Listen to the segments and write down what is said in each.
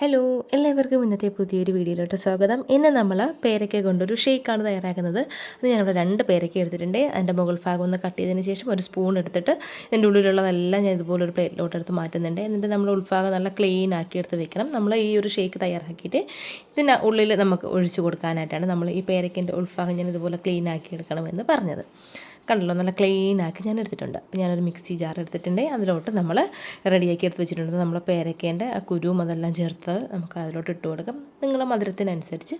Hello എല്ലാവർക്കും ഇന്നത്തെ പുതിയൊരു വീഡിയോയിലോട്ട് സ്വാഗതം. ഇന്ന് നമ്മൾ പേരയ്ക്ക കൊണ്ടൊരു ഷേക്കാണ് തയ്യാറാക്കുന്നത്. അത് ഞാനിവിടെ രണ്ട് പേരയ്ക്ക എടുത്തിട്ടുണ്ട്. അതിന്റെ മുകൾ ഭാഗം ഒന്ന് കട്ട് ചെയ്തതിന് ശേഷം ഒരു സ്പൂൺ എടുത്തിട്ട് ഇതിന്റെ ഉള്ളിലുള്ളതെല്ലാം ഞാൻ ഇതുപോലെ ഒരു പ്ലേറ്റിലോട്ട് മാറ്റുന്നുണ്ട്. എന്നിട്ട് നമ്മൾ ഉൾഭാഗം നല്ല ക്ലീൻ ആക്കി എടുത്ത് വെക്കണം. നമ്മൾ ഈ ഒരു ഷേക്ക് തയ്യാറാക്കിയിട്ട് ഇതിന് ഉള്ളിൽ നമുക്ക് ഒഴിച്ചു കൊടുക്കാനായിട്ടാണ് നമ്മൾ ഈ പേരയ്ക്കന്റെ ഉൾഭാഗം ഞാൻ ഇതുപോലെ ക്ലീൻ ആക്കി എടുക്കണമെന്ന് പറഞ്ഞത്. കണ്ടല്ലോ നല്ല ക്ലീൻ ആക്കി ഞാൻ എടുത്തിട്ടുണ്ട്. അപ്പോൾ ഞാനൊരു മിക്സി ജാർ എടുത്തിട്ടുണ്ട്. അതിലോട്ട് നമ്മൾ റെഡിയാക്കി എടുത്ത് വെച്ചിട്ടുണ്ട്. നമ്മൾ പേരക്കേന്റെ ആ കുരുവും അതെല്ലാം ചേർത്ത് നമുക്ക് അതിലോട്ട് ഇട്ട് കൊടുക്കാം. നിങ്ങളുടെ മധുരത്തിനനുസരിച്ച്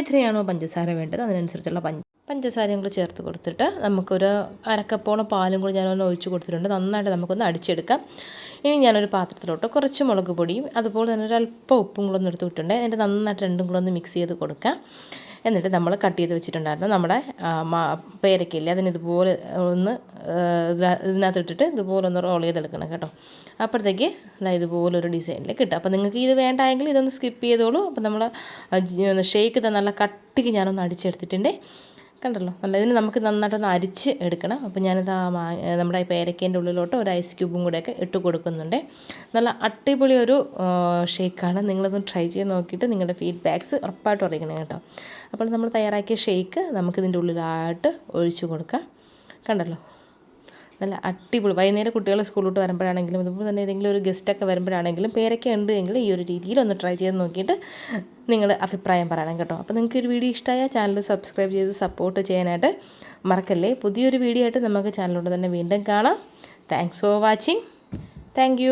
എത്രയാണോ പഞ്ചസാര വേണ്ടത് അതിനനുസരിച്ചുള്ള പഞ്ച പഞ്ചസാരയും കൂടി ചേർത്ത് കൊടുത്തിട്ട് നമുക്കൊരു അരക്കപ്പോളം പാലും കൂടി ഞാനൊന്ന് ഒഴിച്ച് കൊടുത്തിട്ടുണ്ട്. നന്നായിട്ട് നമുക്കൊന്ന് അടിച്ചെടുക്കാം. ഇനി ഞാനൊരു പാത്രത്തിലോട്ട് കുറച്ച് മുളക് പൊടിയും അതുപോലെ തന്നെ ഒരു അല്പം ഉപ്പും കൂടെ ഒന്ന് എടുത്ത് വിട്ടിട്ടുണ്ട്. എന്നിട്ട് നന്നായിട്ട് രണ്ടും കൂടെ ഒന്ന് മിക്സ് ചെയ്ത് കൊടുക്കാം. എന്നിട്ട് നമ്മൾ കട്ട് ചെയ്ത് വെച്ചിട്ടുണ്ടായിരുന്നു. നമ്മുടെ പേരക്കയില്ലേ അതിന് ഇതുപോലെ ഒന്ന് ഇതിനകത്ത് ഇട്ടിട്ട് ഇതുപോലെ ഒന്ന് റോൾ ചെയ്തെടുക്കണം കേട്ടോ. അപ്പോഴത്തേക്ക് ഇതാ ഇതുപോലൊരു ഡിസൈനിൽ കിട്ടും. അപ്പോൾ നിങ്ങൾക്ക് ഇത് വേണ്ടായെങ്കിൽ ഇതൊന്ന് സ്കിപ്പ് ചെയ്തോളൂ. അപ്പോൾ നമ്മൾ ഷേക്ക് നല്ല കട്ടിക്ക് ഞാനൊന്ന് അടിച്ചെടുത്തിട്ടുണ്ട്. കണ്ടല്ലോ. നല്ല ഇതിന് നമുക്ക് നന്നായിട്ടൊന്ന് അരിച്ച് എടുക്കണം. അപ്പോൾ ഞാനിത് ആ നമ്മുടെ പേരക്കേന്റെ ഉള്ളിലോട്ട് ഒരു ഐസ് ക്യൂബും കൂടെയൊക്കെ ഇട്ട് കൊടുക്കുന്നുണ്ട്. നല്ല അടിപൊളി ഒരു ഷേക്കാണ് നിങ്ങളതൊന്ന് ട്രൈ ചെയ്ത് നോക്കിയിട്ട് നിങ്ങളുടെ ഫീഡ്ബാക്ക്സ് ഉറപ്പായിട്ട് അറിയിക്കണം കേട്ടോ. അപ്പോൾ നമ്മൾ തയ്യാറാക്കിയ ഷേക്ക് നമുക്കിതിന്റെ ഉള്ളിലായിട്ട് ഒഴിച്ചു കൊടുക്കാം. കണ്ടല്ലോ? നല്ല അടിപൊളി. വൈകുന്നേരം കുട്ടികൾ സ്കൂളിലോട്ട് വരുമ്പോഴാണെങ്കിലും അതുപോലെ തന്നെ ഏതെങ്കിലും ഒരു ഗസ്റ്റൊക്കെ വരുമ്പോഴാണെങ്കിലും പേരൊക്കെ ഉണ്ട് എങ്കിൽ ഈ ഒരു രീതിയിൽ ഒന്ന് ട്രൈ ചെയ്ത് നോക്കിയിട്ട് നിങ്ങൾ അഭിപ്രായം പറയണം കേട്ടോ. അപ്പോൾ നിങ്ങൾക്ക് ഒരു വീഡിയോ ഇഷ്ടമായ ചാനൽ സബ്സ്ക്രൈബ് ചെയ്ത് സപ്പോർട്ട് ചെയ്യാനായിട്ട് മറക്കല്ലേ? പുതിയൊരു വീഡിയോ ആയിട്ട് നമുക്ക് ചാനലിലൂടെ തന്നെ വീണ്ടും കാണാം. Thanks for watching thank